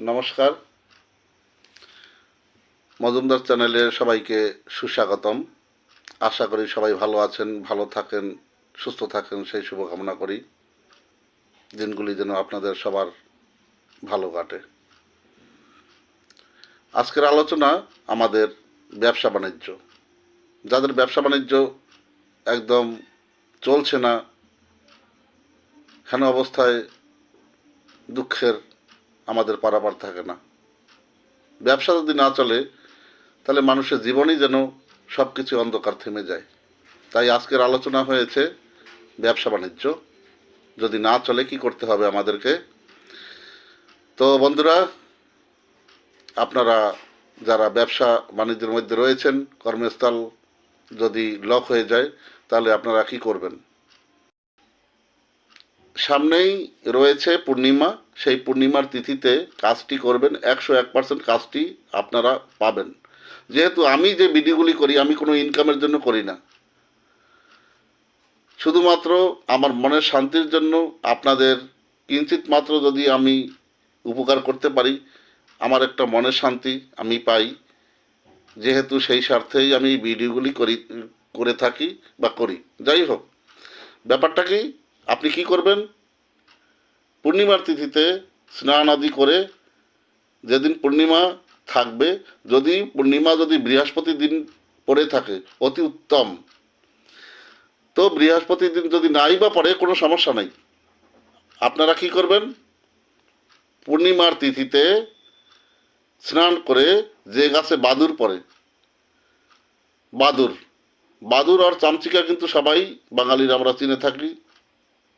নমস্কার। মজুমদার চ্যানেলে সবাইকে সুস্বাগতম। আশা করি সবাই ভালো আছেন, ভালো থাকেন, সুস্থ থাকেন, সেই শুভকামনা করি। দিনগুলি যেন আপনাদের সবার ভালো কাটে। আজকের আলোচনা আমাদের ব্যবসা বাণিজ্য। যাদের ব্যবসা বাণিজ্য একদম চলছে না, হেন অবস্থায় দুঃখের আমাদের পারাপার থাকে না। ব্যবসা যদি না চলে, তাহলে মানুষের জীবনই যেন সব কিছু অন্ধকার থেমে যায়। তাই আজকের আলোচনা হয়েছে ব্যবসা বাণিজ্য। যদি না চলে, কি করতে হবে আমাদেরকে? তো বন্ধুরা, আপনারা যারা ব্যবসা বাণিজ্যের মধ্যে রয়েছেন, কর্মস্থল যদি লক হয়ে যায়, তাহলে আপনারা কি করবেন? সামনেই রয়েছে পূর্ণিমা, সেই পূর্ণিমার তিথিতে কাজটি করবেন, একশো এক পার্সেন্ট কাজটি আপনারা পাবেন। যেহেতু আমি যে ভিডিওগুলি করি, আমি কোনো ইনকামের জন্য করি না। শুধুমাত্র আমার মনের শান্তির জন্য আপনাদের কিঞ্চিত মাত্র যদি আমি উপকার করতে পারি, আমার একটা মনের শান্তি আমি পাই। যেহেতু সেই স্বার্থেই আমি ভিডিওগুলি করি, করে থাকি বা করি। যাই হোক, ব্যাপারটা কি? আপনি কি করবেন? পূর্ণিমার তিথিতে স্নান আদি করে যেদিন পূর্ণিমা থাকবে, যদি পূর্ণিমা যদি বৃহস্পতি দিন পড়ে থাকে, অতি উত্তম। তো বৃহস্পতি দিন যদি নাই বা পড়ে, কোনো সমস্যা নাই। আপনারা কি করবেন? পূর্ণিমার তিথিতে স্নান করে যে গাছে বাদুর পড়ে, বাদুর। বাদুর আর চামচিকা কিন্তু সবাই বাঙালির আমরা চিনে থাকি।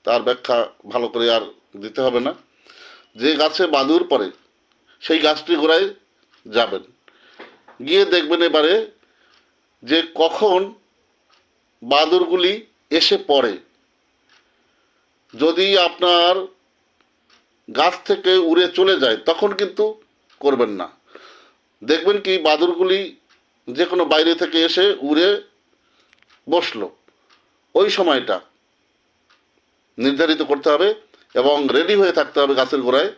তার ব্যাখ্যা ভালো করে আর দিতে হবে না। যে গাছে বাদুর পড়ে, সেই গাছটি গোড়ায় যাবেন। গিয়ে দেখবেন এবারে যে কখন বাদুরগুলি এসে পড়ে। যদি আপনার গাছ থেকে উড়ে চলে যায়, তখন কিন্তু করবেন না। দেখবেন কি বাদুরগুলি যে কোনো বাইরে থেকে এসে উড়ে বসল। ওই সময়টা নির্ধারিত করতে হবে এবং রেডি হয়ে থাকতে হবে গাছের গোড়ায়।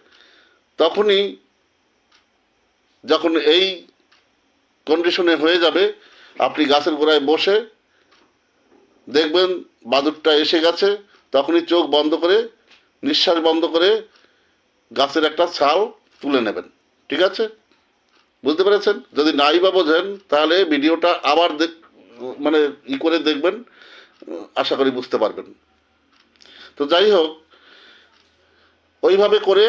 তখনই যখন এই কন্ডিশনে হয়ে যাবে, আপনি গাছের গোড়ায় বসে দেখবেন বাদুরটা এসে গেছে, তখনই চোখ বন্ধ করে, নিঃশ্বাস বন্ধ করে গাছের একটা ছাল তুলে নেবেন। ঠিক আছে? বুঝতে পেরেছেন? যদি নাই বা বোঝেন, তাহলে ভিডিওটা আবার দেখ মানে ই করে দেখবেন, আশা করি বুঝতে পারবেন। তো যাই হোক, ওইভাবে করে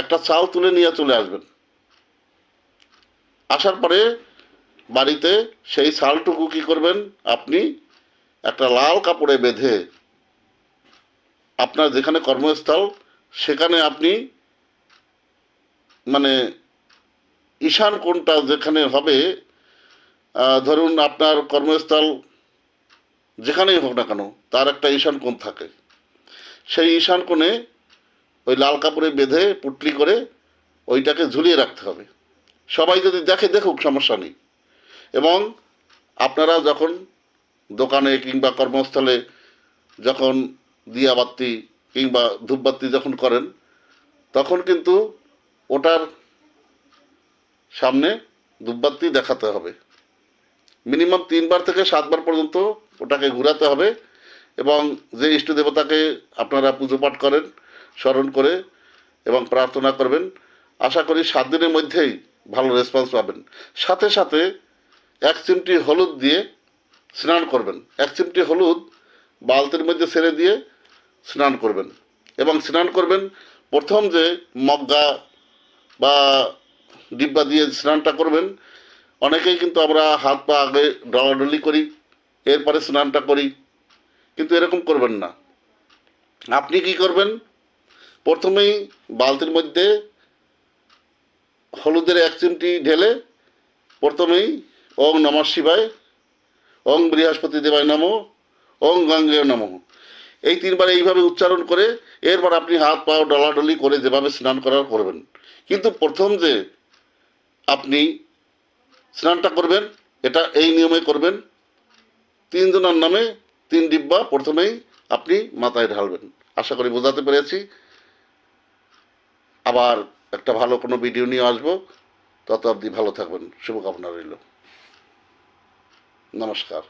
একটা চাল তুলে নিয়ে চলে আসবেন। আসার পরে বাড়িতে সেই চালটুকু কী করবেন? আপনি একটা লাল কাপড়ে বেঁধে আপনার যেখানে কর্মস্থল, সেখানে আপনি মানে ঈশান কোণটা যেখানে হবে ধরুন আপনার কর্মস্থল যেখানেই হোক না কেন, তার একটা ঈশান কোণ থাকে। সেই ঈশান কোণে ওই লাল কাপড়ে বেঁধে পুটলি করে ওইটাকে ঝুলিয়ে রাখতে হবে। সবাই যদি দেখে দেখুক সমস্যা নেই। এবং আপনারা যখন দোকানে কিংবা কর্মস্থলে যখন দিয়াবাতি কিংবা ধূপবাতি যখন করেন, তখন কিন্তু ওটার সামনে ধূপবাতি দেখাতে হবে। মিনিমাম তিনবার থেকে সাতবার পর্যন্ত ওটাকে ঘোরাতে হবে। এবং যে ইষ্ট দেবতাকে আপনারা পুজো পাঠ করেন, স্মরণ করে এবং প্রার্থনা করবেন, আশা করি সাত দিনের মধ্যেই ভালো রেসপন্স পাবেন। সাথে সাথে এক চিমটি হলুদ দিয়ে স্নান করবেন। এক চিমটি হলুদ বালতির মধ্যে ছেড়ে দিয়ে স্নান করবেন। এবং স্নান করবেন, প্রথম যে মগ্গা বা ডিব্বা দিয়ে স্নানটা করবেন, অনেকেই কিন্তু আমরা হাত পা আগে ডলাডলি করি, এরপরে স্নানটা করি। কিন্তু এরকম করবেন না। আপনি কি করবেন? প্রথমেই বালতির মধ্যে হলুদের এক চিমটি ঢেলে প্রথমেই ওং নম শিবায়, ওং বৃহস্পতি দেবায় নম, ওং গঙ্গে নম। এই তিনবার এইভাবে উচ্চারণ করে এরপর আপনি হাত পা ডলাডলি করে যেভাবে স্নান করার করবেন। কিন্তু প্রথম যে আপনি স্নানটা করবেন, এটা এই নিয়মে করবেন। তিনজনের নামে তিন ডিব্বা প্রথমেই আপনি মাথায় ঢালবেন। আশা করি বোঝাতে পেরেছি। আবার একটা ভালো কোনো ভিডিও নিয়ে আসব। তত অবধি ভালো থাকবেন। শুভকামনা রইল। নমস্কার।